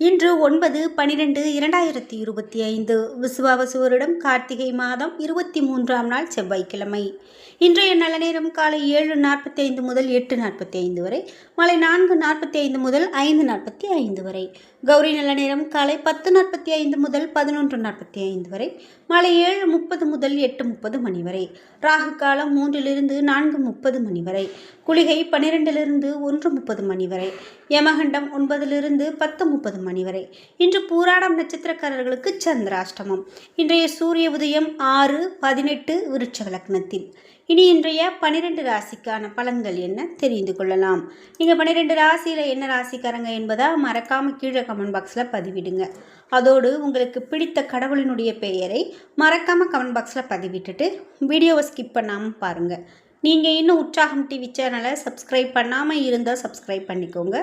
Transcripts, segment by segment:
இன்று ஒன்பது பனிரெண்டு இரண்டாயிரத்தி இருபத்தி ஐந்து விசுவாவசுவரிடம் கார்த்திகை மாதம் இருபத்தி மூன்றாம் நாள் செவ்வாய்க்கிழமை. இன்றைய நல்ல நேரம் காலை ஏழு நாற்பத்தி ஐந்து முதல் எட்டு நாற்பத்தி ஐந்து வரை மாலை நான்கு நாற்பத்தி ஐந்து முதல் ஐந்து நாற்பத்தி ஐந்து வரை. கௌரி நல்ல நேரம் காலை பத்து நாற்பத்தி ஐந்து முதல் பதினொன்று நாற்பத்தி ஐந்து வரை மாலை ஏழு முப்பது முதல் எட்டு முப்பது மணி வரை. ராகு காலம் மூன்றிலிருந்து நான்கு முப்பது மணி வரை. குளிகை பன்னிரெண்டிலிருந்து ஒன்று முப்பது மணி வரை யமகண்டம் ஒன்பதிலிருந்து பத்து முப்பது மணி வரை. இன்று பூராடம் நட்சத்திரக்காரர்களுக்கு சந்திராஷ்டமம். இன்றைய சூரிய உதயம் ஆறு பதினெட்டு விருட்ச லக்னத்தில் இனி இன்றைய பன்னிரெண்டு ராசிக்கான பலன்கள் என்ன தெரிந்து கொள்ளலாம். நீங்கள் பன்னிரெண்டு ராசியில் என்ன ராசிக்காரங்க என்பதை மறக்காமல் கீழே கமெண்ட் பாக்ஸில் பதிவிடுங்க. அதோடு உங்களுக்கு பிடித்த கடவுளினுடைய பெயரை மறக்காமல் கமெண்ட் பாக்ஸில் பதிவிட்டுட்டு வீடியோவை ஸ்கிப் பண்ணாமல் பாருங்கள் நீங்கள் இன்னும் உற்சாகம் டிவி சேனலை சப்ஸ்கிரைப் பண்ணாமல் இருந்தால் சப்ஸ்கிரைப் பண்ணிக்கோங்க.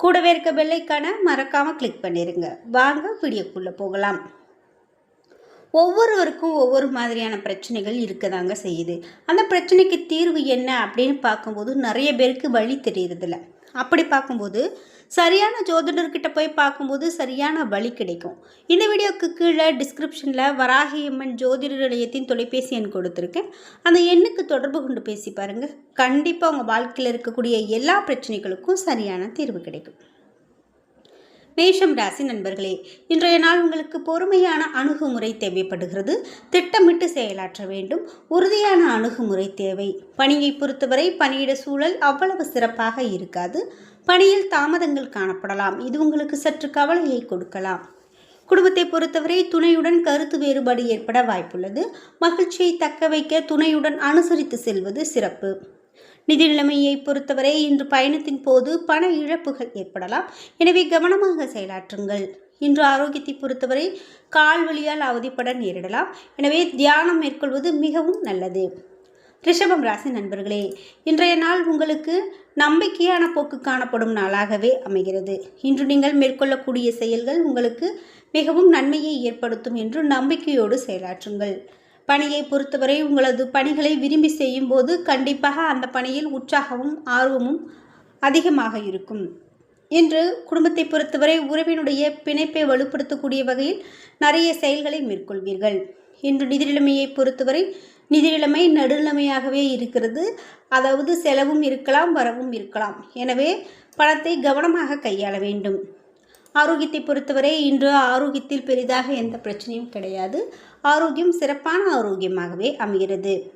கூடவே இருக்க பெல்லைக்கான மறக்காமல் கிளிக் பண்ணிடுங்க வாங்க வீடியோக்குள்ளே போகலாம். ஒவ்வொருவருக்கும் ஒவ்வொரு மாதிரியான பிரச்சனைகள் இருக்கதாங்க செய்யுது. அந்த பிரச்சனைக்கு தீர்வு என்ன அப்படின்னு பார்க்கும்போது நிறைய பேருக்கு வழி தெரியறதில்ல. அப்படி பார்க்கும்போது சரியான ஜோதிடர்கிட்ட போய் பார்க்கும்போது சரியான வழி கிடைக்கும். இந்த வீடியோக்கு கீழே டிஸ்கிரிப்ஷனில் வராகியம்மன் ஜோதிட நிலையத்தின் தொலைபேசி எண் கொடுத்துருக்கேன். அந்த எண்ணுக்கு தொடர்பு கொண்டு பேசி பாருங்கள் கண்டிப்பாக உங்கள் வாழ்க்கையில் இருக்கக்கூடிய எல்லா பிரச்சனைகளுக்கும் சரியான தீர்வு கிடைக்கும். மேஷம் ராசி நண்பர்களே இன்றைய நாள் உங்களுக்கு பொறுமையான அணுகுமுறை தேவைப்படுகிறது. திட்டமிட்டு செயலாற்ற வேண்டும். உறுதியான அணுகுமுறை தேவை. பணியை பொறுத்தவரை பணியிட சூழல் அவ்வளவு சிறப்பாக இருக்காது. பணியில் தாமதங்கள் காணப்படலாம். இது உங்களுக்கு சற்று கவலையை கொடுக்கலாம். குடும்பத்தை பொறுத்தவரை துணையுடன் கருத்து வேறுபாடு ஏற்பட வாய்ப்புள்ளது. மகிழ்ச்சியை தக்க வைக்க துணையுடன் அனுசரித்து செல்வது சிறப்பு. நிதி நிலைமையை பொறுத்தவரை இன்று பயணத்தின் போது பண இழப்புகள் ஏற்படலாம். எனவே கவனமாக செயலாற்றுங்கள். இன்று ஆரோக்கியத்தை பொறுத்தவரை கால் வலியால் அவதிப்பட நேரிடலாம். எனவே தியானம் மேற்கொள்வது மிகவும் நல்லது. ரிஷபம் ராசி நண்பர்களே இன்றைய நாள் உங்களுக்கு நம்பிக்கையான போக்கு காணப்படும் நாளாகவே அமைகிறது. இன்று நீங்கள் மேற்கொள்ளக்கூடிய செயல்கள் உங்களுக்கு மிகவும் நன்மையை ஏற்படுத்தும் என்று நம்பிக்கையோடு செயலாற்றுங்கள். பணியை பொறுத்தவரை உங்களது பணிகளை விரும்பி செய்யும் போது கண்டிப்பாக அந்த பணியில் உற்சாகமும் ஆர்வமும் அதிகமாக இருக்கும். இன்று குடும்பத்தை பொறுத்தவரை உறவினுடைய பிணைப்பை வலுப்படுத்தக்கூடிய வகையில் நிறைய செயல்களை மேற்கொள்வீர்கள். இன்று நிதிநிலைமையை பொறுத்தவரை நிதிநிலைமை நடுநிலைமையாகவே இருக்கிறது. அதாவது செலவும் இருக்கலாம் வரவும் இருக்கலாம். எனவே பணத்தை கவனமாக கையாள வேண்டும். ஆரோக்கியத்தை பொறுத்தவரை இன்று ஆரோக்கியத்தில் பெரிதாக எந்த பிரச்சனையும் கிடையாது. ஆரோக்கியம் சிறப்பான ஆரோக்கியமாகவே அமைகிறது.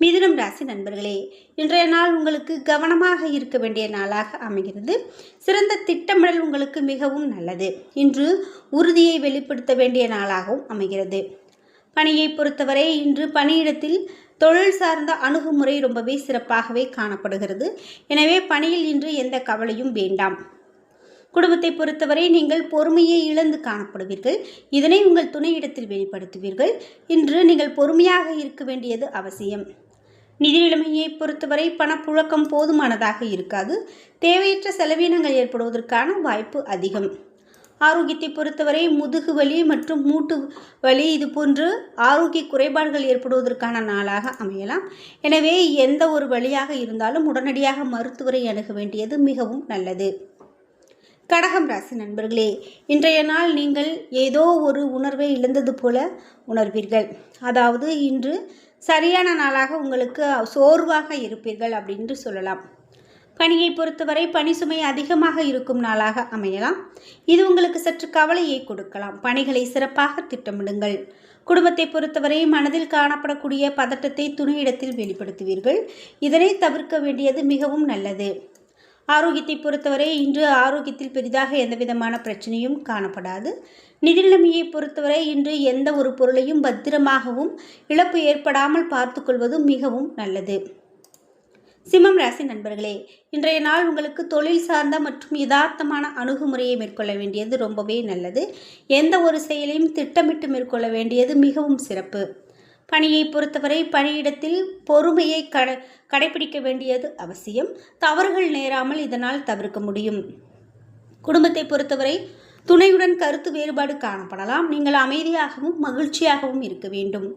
மிதுனம் ராசி நண்பர்களே இன்றைய நாள் உங்களுக்கு கவனமாக இருக்க வேண்டிய நாளாக அமைகிறது. சிறந்த திட்டமிடல் உங்களுக்கு மிகவும் நல்லது. இன்று உறுதியை வெளிப்படுத்த வேண்டிய நாளாகவும் அமைகிறது. பணியை பொறுத்தவரை இன்று பணியிடத்தில் தொழில் சார்ந்த அணுகுமுறை ரொம்பவே சிறப்பாகவே காணப்படுகிறது. எனவே பணியில் இன்று எந்த கவலையும் வேண்டாம். குடும்பத்தை பொறுத்தவரை நீங்கள் பொறுமையை இழந்து காணப்படுவீர்கள். இதனை உங்கள் துணையிடத்தில் வெளிப்படுத்துவீர்கள். இன்று நீங்கள் பொறுமையாக இருக்க வேண்டியது அவசியம். நிதி நிலைமையை பொறுத்தவரை பணப்புழக்கம் போதுமானதாக இருக்காது. தேவையற்ற செலவினங்கள் ஏற்படுவதற்கான வாய்ப்பு அதிகம். ஆரோக்கியத்தை பொறுத்தவரை முதுகு வலி மற்றும் மூட்டு வலி இது போன்று ஆரோக்கிய குறைபாடுகள் ஏற்படுவதற்கான நாளாக அமையலாம். எனவே எந்த ஒரு வழியாக இருந்தாலும் உடனடியாக மருத்துவரை அணுக வேண்டியது மிகவும் நல்லது. கடகம் ராசி நண்பர்களே இன்றைய நாள் நீங்கள் ஏதோ ஒரு உணர்வை இழந்தது போல உணர்வீர்கள். அதாவது இன்று சரியான நாளாக உங்களுக்கு சோர்வாக இருப்பீர்கள் அப்படின்னு சொல்லலாம். பணியை பொறுத்தவரை பணி சுமை அதிகமாக இருக்கும் நாளாக அமையலாம். இது உங்களுக்கு சற்று கவலையை கொடுக்கலாம். பணிகளை சிறப்பாக திட்டமிடுங்கள். குடும்பத்தை பொறுத்தவரை மனதில் காணப்படக்கூடிய பதட்டத்தை துணையிடத்தில் வெளிப்படுத்துவீர்கள். இதனை தவிர்க்க வேண்டியது மிகவும் நல்லது. ஆரோக்கியத்தை பொறுத்தவரை இன்று ஆரோக்கியத்தில் பெரிதாக எந்த விதமான பிரச்சனையும் காணப்படாது. நிதி நிலைமையை பொறுத்தவரை இன்று எந்த ஒரு பொருளையும் பத்திரமாகவும் இழப்பு ஏற்படாமல் பார்த்துக்கொள்வது மிகவும் நல்லது. சிம்மம் ராசி நண்பர்களே இன்றைய நாள் உங்களுக்கு தொழில் சார்ந்த மற்றும் யதார்த்தமான அணுகுமுறையை மேற்கொள்ள வேண்டியது ரொம்பவே நல்லது. எந்த ஒரு செயலையும் திட்டமிட்டு மேற்கொள்ள வேண்டியது மிகவும் சிறப்பு. பணியை பொறுத்தவரை பணியிடத்தில் பொறுமையை கட கடைபிடிக்க வேண்டியது அவசியம். தவறுகள் நேராமல் இதனால் தவிர்க்க முடியும். குடும்பத்தை பொறுத்தவரை துணையுடன் கருத்து வேறுபாடு காணப்படலாம். நீங்கள் அமைதியாகவும் மகிழ்ச்சியாகவும் இருக்க வேண்டும்.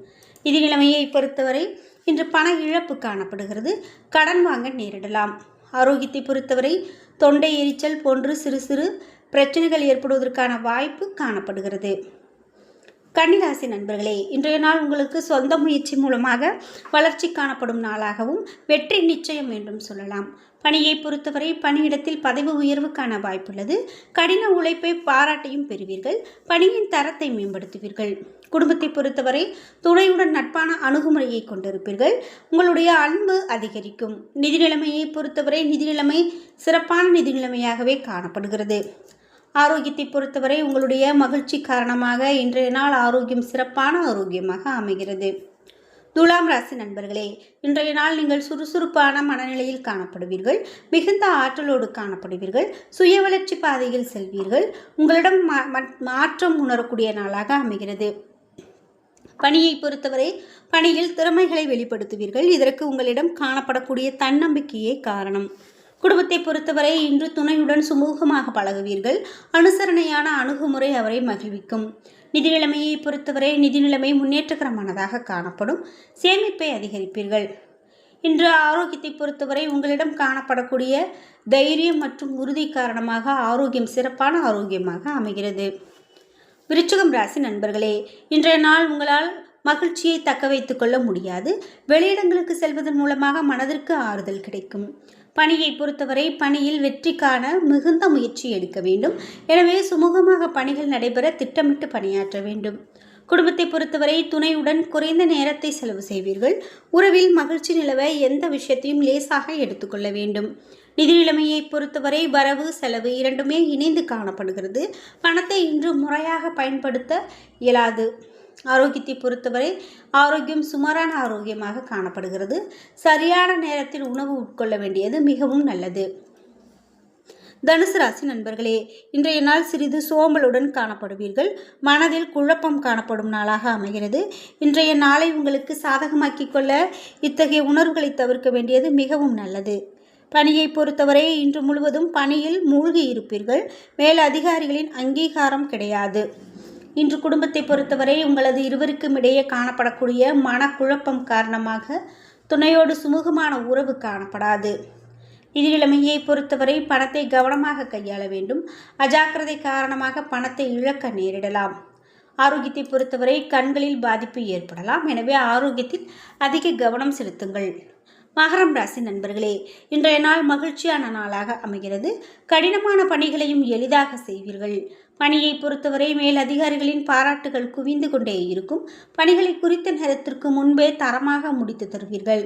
நிதி நிலைமையை பொறுத்தவரை இன்று பண இழப்பு காணப்படுகிறது. கடன் வாங்க நேரிடலாம். ஆரோக்கியத்தை பொறுத்தவரை தொண்டை எரிச்சல் போன்று சிறு சிறு பிரச்சனைகள் ஏற்படுவதற்கான வாய்ப்பு காணப்படுகிறது. கன்னிராசி நண்பர்களே இன்றைய நாள் உங்களுக்கு சொந்த முயற்சி மூலமாக வளர்ச்சி காணப்படும் நாளாகவும் வெற்றி நிச்சயம் என்றும் சொல்லலாம். பணியை பொறுத்தவரை பணியிடத்தில் பதவி உயர்வுக்கான வாய்ப்புள்ளது. கடின உழைப்பை பாராட்டையும் பெறுவீர்கள். பணியின் தரத்தை மேம்படுத்துவீர்கள். குடும்பத்தை பொறுத்தவரை துணையுடன் நட்பான அணுகுமுறையை கொண்டிருப்பீர்கள். உங்களுடைய அன்பு அதிகரிக்கும். நிதி நிலைமையை பொறுத்தவரை நிதி நிலைமை சிறப்பான நிதி நிலைமையாகவே காணப்படுகிறது. ஆரோக்கியத்தை பொறுத்தவரை உங்களுடைய மகிழ்ச்சி காரணமாக இன்றைய நாள் ஆரோக்கியம் சிறப்பான ஆரோக்கியமாக அமைகிறது. துலாம் ராசி நண்பர்களே இன்றைய நாள் நீங்கள் சுறுசுறுப்பான மனநிலையில் காணப்படுவீர்கள் மிகுந்த ஆற்றலோடு காணப்படுவீர்கள் சுய வளர்ச்சி பாதையில் செல்வீர்கள் உங்களிடம் மா- மாற்றம் உணரக்கூடிய நாளாக அமைகிறது. பணியை பொறுத்தவரை பணியில் திறமைகளை வெளிப்படுத்துவீர்கள் இதற்கு உங்களிடம் காணப்படக்கூடிய தன்னம்பிக்கையே காரணம். குடும்பத்தை பொறுத்தவரை இன்று துணையுடன் சுமூகமாக பழகுவீர்கள். அனுசரணையான அணுகுமுறை அவரை மகிழ்விக்கும். நிதி நிலைமையை பொறுத்தவரை நிதி நிலைமை முன்னேற்றகரமானதாக காணப்படும். சேமிப்பை அதிகரிப்பீர்கள். இன்று ஆரோக்கியத்தை பொறுத்தவரை உங்களிடம் காணப்படக்கூடிய தைரியம் மற்றும் உறுதி காரணமாக ஆரோக்கியம் சிறப்பான ஆரோக்கியமாக அமைகிறது. விருச்சகம் ராசி நண்பர்களே இன்றைய நாள் உங்களால் மகிழ்ச்சியை தக்க வைத்துக்கொள்ள முடியாது. வெளியிடங்களுக்கு செல்வதன் மூலமாக மனதிற்கு ஆறுதல் கிடைக்கும். பணியை பொறுத்தவரை பணியில் வெற்றி காண மிகுந்த முயற்சி எடுக்க வேண்டும். எனவே சுமூகமாக பணிகள் நடைபெற திட்டமிட்டு பணியாற்ற வேண்டும். குடும்பத்தை பொறுத்தவரை துணையுடன் குறைந்த நேரத்தை செலவு செய்வீர்கள். உறவில் மகிழ்ச்சி நிலவ எந்த விஷயத்தையும் லேசாக எடுத்துக்கொள்ள வேண்டும். நிதி நிலைமையை பொறுத்தவரை வரவு செலவு இரண்டுமே இணைந்து காணப்படுகிறது. பணத்தை இன்று முறையாக பயன்படுத்த இயலாது. ஆரோக்கியத்தை பொறுத்தவரை ஆரோக்கியம் சுமாரான ஆரோக்கியமாக காணப்படுகிறது. சரியான நேரத்தில் உணவு உட்கொள்ள வேண்டியது மிகவும் நல்லது. தனுசு ராசி நண்பர்களே இன்றைய நாள் சிறிது சோம்பலுடன் காணப்படுவீர்கள். மனதில் குழப்பம் காணப்படும் நாளாக அமைகிறது. இன்றைய நாளை உங்களுக்கு சாதகமாக்கிக் கொள்ள இத்தகைய உணர்வுகளை தவிர்க்க வேண்டியது மிகவும் நல்லது. பணியை பொறுத்தவரை இன்று முழுவதும் பணியில் மூழ்கி இருப்பீர்கள். மேலதிகாரிகளின் அங்கீகாரம் கிடையாது. இன்று குடும்பத்தை பொறுத்தவரை உங்களது இருவருக்கும் இடையே காணப்படக்கூடிய மனக்குழப்பம் காரணமாக துணையோடு சுமூகமான உறவு காணப்படாது. நிதிநிலைமையை பொறுத்தவரை பணத்தை கவனமாக கையாள வேண்டும். அஜாக்கிரதை காரணமாக பணத்தை இழக்க நேரிடலாம். ஆரோக்கியத்தை பொறுத்தவரை கண்களில் பாதிப்பு ஏற்படலாம். எனவே ஆரோக்கியத்தில் அதிக கவனம் செலுத்துங்கள். மகரம் ராசி நண்பர்களே இன்றைய நாள் மகிழ்ச்சியான நாளாக அமைகிறது. கடினமான பணிகளையும் எளிதாக செய்வீர்கள். பணியை பொறுத்தவரை மேல் அதிகாரிகளின் பாராட்டுகள் குவிந்து கொண்டே இருக்கும். பணிகளை குறித்த நேரத்திற்கு முன்பே தரமாக முடித்து தருவீர்கள்.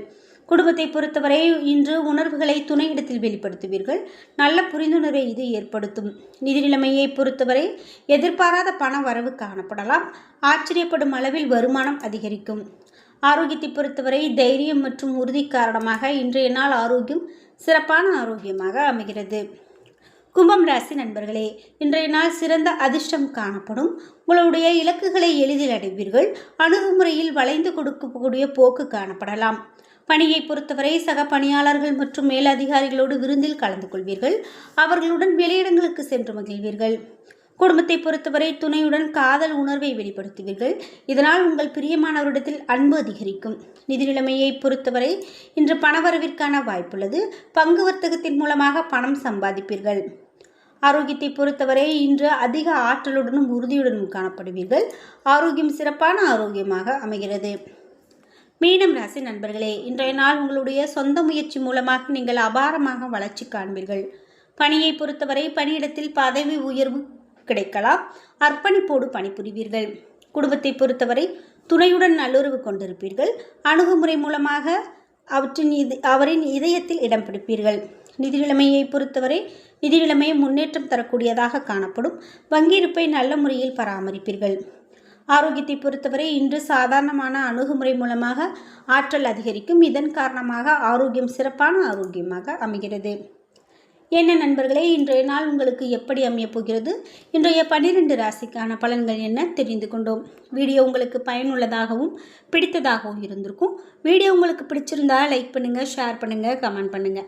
குடும்பத்தை பொறுத்தவரை இன்று உணர்வுகளை துணையிடத்தில் வெளிப்படுத்துவீர்கள். நல்ல புரிந்துணர்வை இது ஏற்படுத்தும். நிதி நிலைமையை பொறுத்தவரை எதிர்பாராத பண வரவு காணப்படலாம். ஆச்சரியப்படும் அளவில் வருமானம் அதிகரிக்கும். ஆரோக்கியத்தை பொறுத்தவரை தைரியம் மற்றும் உறுதி காரணமாக இன்றைய நாள் ஆரோக்கியம் சிறப்பான ஆரோக்கியமாக அமைகிறது. கும்பம் ராசி நண்பர்களே இன்றைய நாள் சிறந்த அதிர்ஷ்டம் காணப்படும். உங்களுடைய இலக்குகளை எளிதில் அடைவீர்கள். அணுகுமுறையில் வளைந்து கொடுக்கக்கூடிய போக்கு காணப்படலாம். பணியை பொறுத்தவரை சக பணியாளர்கள் மற்றும் மேலதிகாரிகளோடு விருந்தில் கலந்து கொள்வீர்கள். அவர்களுடன் வெளியிடங்களுக்கு சென்று மகிழ்வீர்கள். குடும்பத்தை பொறுத்தவரை துணையுடன் காதல் உணர்வை வெளிப்படுத்துவீர்கள். இதனால் உங்கள் பிரியமானவரிடத்தில் அன்பு அதிகரிக்கும். நிதி நிலைமையை பொறுத்தவரை இன்று பணவரவிற்கான வாய்ப்புள்ளது. பங்கு வர்த்தகத்தின் மூலமாக பணம் சம்பாதிப்பீர்கள். ஆரோக்கியத்தை பொறுத்தவரை இன்று அதிக ஆற்றலுடனும் உறுதியுடனும் காணப்படுவீர்கள். ஆரோக்கியம் சிறப்பான ஆரோக்கியமாக அமைகிறது. மீனம் ராசி நண்பர்களே இன்றைய நாள் உங்களுடைய சொந்த முயற்சி மூலமாக நீங்கள் அபாரமாக வளர்ச்சி காண்பீர்கள். பணியை பொறுத்தவரை பணியிடத்தில் பதவி உயர்வு கிடைக்கலாம். அர்ப்பணிப்போடு பணிபுரிவீர்கள். குடும்பத்தை பொறுத்தவரை துணையுடன் நல்லுறவு கொண்டிருப்பீர்கள். அணுகுமுறை மூலமாக அவற்றின் இது அவரின் இதயத்தில் இடம் பிடிப்பீர்கள். நிதி நிலைமையை பொறுத்தவரை நிதி நிலைமை முன்னேற்றம் தரக்கூடியதாக காணப்படும். வங்கியிருப்பை நல்ல முறையில் பராமரிப்பீர்கள். ஆரோக்கியத்தை பொறுத்தவரை இன்று சாதாரணமான அணுகுமுறை மூலமாக ஆற்றல் அதிகரிக்கும். இதன் காரணமாக ஆரோக்கியம் சிறப்பான ஆரோக்கியமாக அமைகிறது. என்ன நண்பர்களே இன்றைய நாள் உங்களுக்கு எப்படி அமையப் போகிறது? இன்றைய பன்னிரெண்டு ராசிக்கான பலன்கள் என்ன தெரிந்து கொண்டோம். வீடியோ உங்களுக்கு பயனுள்ளதாகவும் பிடித்ததாகவும் இருந்திருக்கும். வீடியோ உங்களுக்கு பிடிச்சிருந்தா லைக் பண்ணுங்கள் ஷேர் பண்ணுங்கள் கமெண்ட் பண்ணுங்கள்